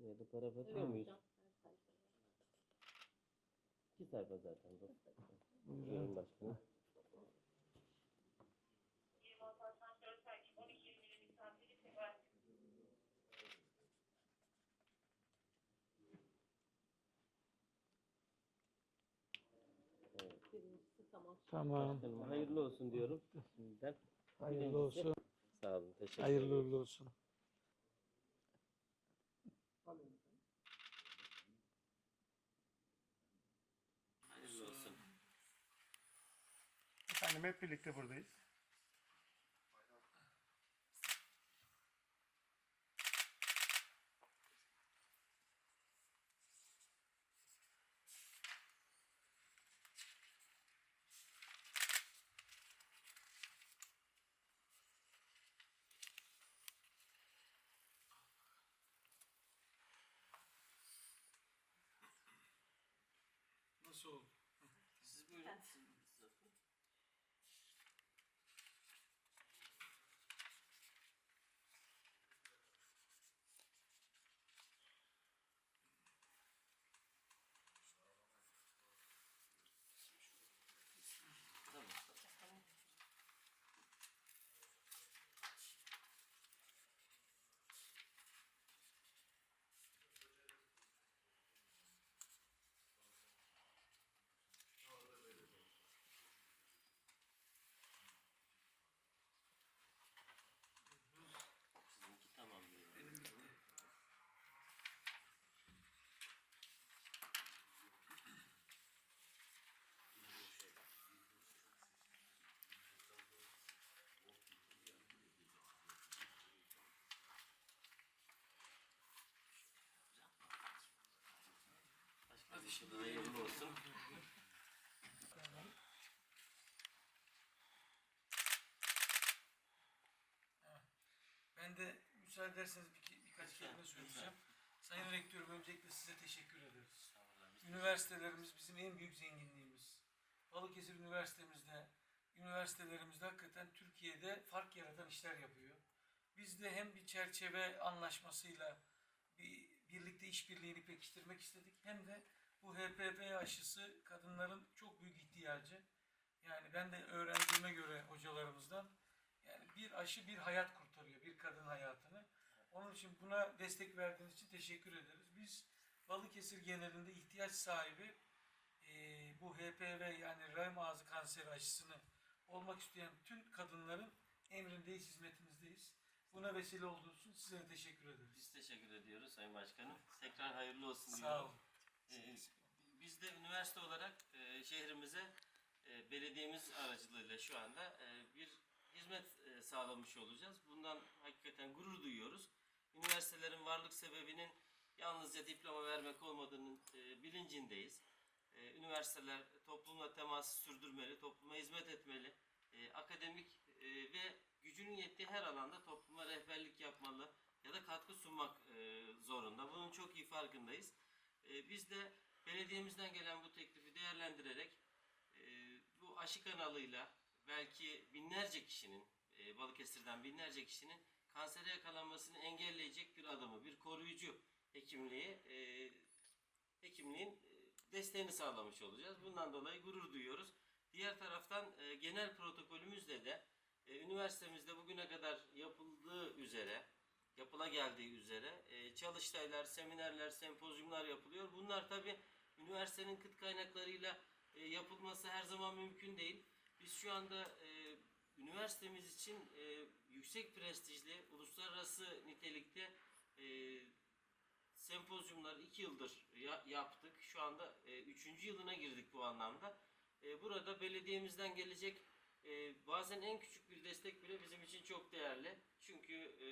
Buraya da para batıyor Evet muyuz? İki sayfa zaten bu. Buyurun. Başkanım. 26 Hasan 4 takip 12 20 misafiri sefer. Evet. Birincisi tamam. Tamam. Başkanım hayırlı olsun diyorum. Şimdiden. Hayırlı olsun. Sağ olun. Teşekkür Hayırlı ederim. uğurlu olsun. Hayırlı olsun. Efendim hep birlikte buradayız. Nasıl oldu? Siz buyurun. Tamam. Sizinki tamam diyor. Benim bitti. Başkanım şimdi hayırlı olsun. Ben de müsaade ederseniz bir, birkaç kelime söyleyeceğim. Sayın Rektörüm öncelikle size teşekkür ederiz. Üniversitelerimiz bizim en büyük zenginliğimiz. Balıkesir Üniversitemizde, üniversitelerimizde hakikaten Türkiye'de fark yaratan işler yapıyor. Biz de hem bir çerçeve anlaşmasıyla bir birlikte işbirliğini pekiştirmek istedik hem de bu HPV aşısı kadınların çok büyük ihtiyacı. Yani ben de öğrendiğime göre hocalarımızdan yani bir aşı bir hayat kurtarıyor, bir kadın hayatını. Onun için buna destek verdiğiniz için teşekkür ederiz. Biz Balıkesir genelinde ihtiyaç sahibi eee, bu HPV yani rahim ağzı kanseri aşısını olmak isteyen tüm kadınların emrindeyiz, hizmetinizdeyiz. Buna vesile olduğunuz için size teşekkür ederiz. Biz teşekkür ediyoruz Sayın Başkanım. Tekrar hayırlı olsun Sağ olun. De üniversite olarak e, şehrimize e, belediyemiz aracılığıyla şu anda e, bir hizmet e, sağlamış olacağız. Bundan hakikaten gurur duyuyoruz. Üniversitelerin varlık sebebinin yalnızca diploma vermek olmadığının e, bilincindeyiz. E, üniversiteler toplumla teması sürdürmeli, topluma hizmet etmeli. E, akademik e, ve gücünün yettiği her alanda topluma rehberlik yapmalı ya da katkı sunmak e, zorunda. Bunun çok iyi farkındayız. E, biz de belediyemizden gelen bu teklifi değerlendirerek e, bu aşı kanalıyla belki binlerce kişinin, e, Balıkesir'den binlerce kişinin kansere yakalanmasını engelleyecek bir adımı, bir koruyucu hekimliği, e, hekimliğin e, desteğini sağlamış olacağız. Bundan dolayı gurur duyuyoruz. Diğer taraftan e, genel protokolümüzle de üniversitemizde bugüne kadar yapıldığı üzere, yapıla geldiği üzere çalıştaylar, seminerler, sempozyumlar yapılıyor. Bunlar tabi üniversitenin kıt kaynaklarıyla e, yapılması her zaman mümkün değil. Biz şu anda e, üniversitemiz için e, yüksek prestijli, uluslararası nitelikte e, sempozyumlar iki yıldır ya- yaptık. Şu anda e, üçüncü yılına girdik bu anlamda. E, burada belediyemizden gelecek e, bazen en küçük bir destek bile bizim için çok değerli. Çünkü e,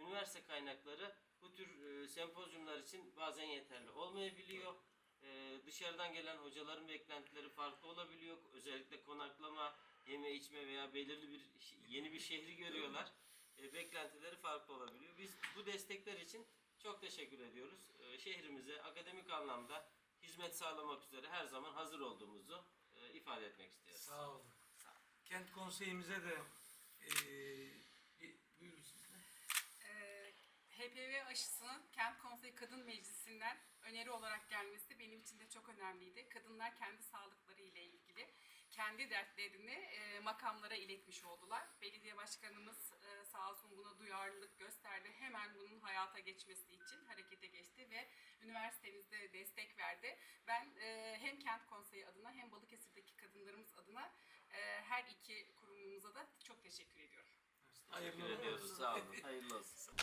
üniversite kaynakları bu tür e, sempozyumlar için bazen yeterli olmayabiliyor. E, dışarıdan gelen hocaların beklentileri farklı olabiliyor. Özellikle konaklama, yeme içme veya belirli bir yeni bir şehri görüyorlar. E, beklentileri farklı olabiliyor. Biz bu destekler için çok teşekkür ediyoruz. E, şehrimize akademik anlamda hizmet sağlamak üzere her zaman hazır olduğumuzu e, ifade etmek istiyoruz. Sağ olun. Kent konseyimize de eee bir- buyurun siz de. Ee, HPV aşısının Kent Konseyi Kadın Meclisi'nden öneri olarak gelmesi benim için de çok önemliydi. Kadınlar kendi sağlıkları ile ilgili kendi dertlerini e, makamlara iletmiş oldular. Belediye başkanımız e, sağ olsun buna duyarlılık gösterdi. Hemen bunun hayata geçmesi için harekete geçti ve üniversitemizde destek verdi. Ben e, hem Kent Konseyi adına hem Balıkesir'deki kadınlarımız adına e, her iki kurumumuza da çok teşekkür ediyorum. Hayırlı Teşekkür ediyoruz. olsun. Sağ olun. Hayırlı olsun.